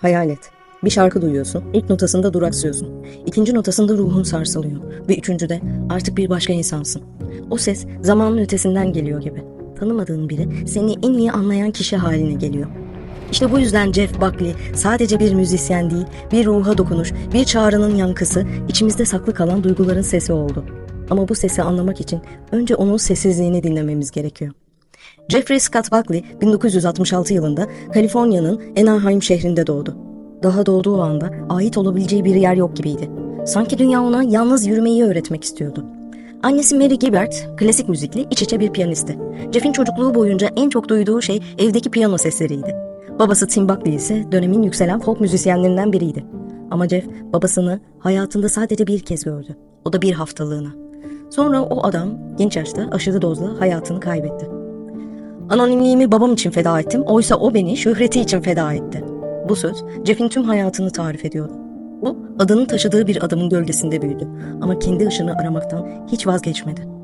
Hayal et. Bir şarkı duyuyorsun. İlk notasında duraksıyorsun. İkinci notasında ruhun sarsılıyor. Ve üçüncüde artık bir başka insansın. O ses zamanın ötesinden geliyor gibi. Tanımadığın biri seni en iyi anlayan kişi haline geliyor. İşte bu yüzden Jeff Buckley sadece bir müzisyen değil, bir ruha dokunuş, bir çağrının yankısı, içimizde saklı kalan duyguların sesi oldu. Ama bu sesi anlamak için önce onun sessizliğini dinlememiz gerekiyor. Jeffrey Scott Buckley 1966 yılında Kaliforniya'nın Anaheim şehrinde doğdu. Daha doğduğu anda ait olabileceği bir yer yok gibiydi. Sanki dünya ona yalnız yürümeyi öğretmek istiyordu. Annesi Mary Gibbert, klasik müzikli iç içe bir piyanisti. Jeff'in çocukluğu boyunca en çok duyduğu şey evdeki piyano sesleriydi. Babası Tim Buckley ise dönemin yükselen folk müzisyenlerinden biriydi. Ama Jeff babasını hayatında sadece bir kez gördü. O da bir haftalığına. Sonra o adam genç yaşta aşırı dozla hayatını kaybetti. Anonimliğimi babam için feda ettim, oysa o beni şöhreti için feda etti. Bu söz Jeff'in tüm hayatını tarif ediyordu. Bu adının taşıdığı bir adamın gölgesinde büyüdü ama kendi ışını aramaktan hiç vazgeçmedi.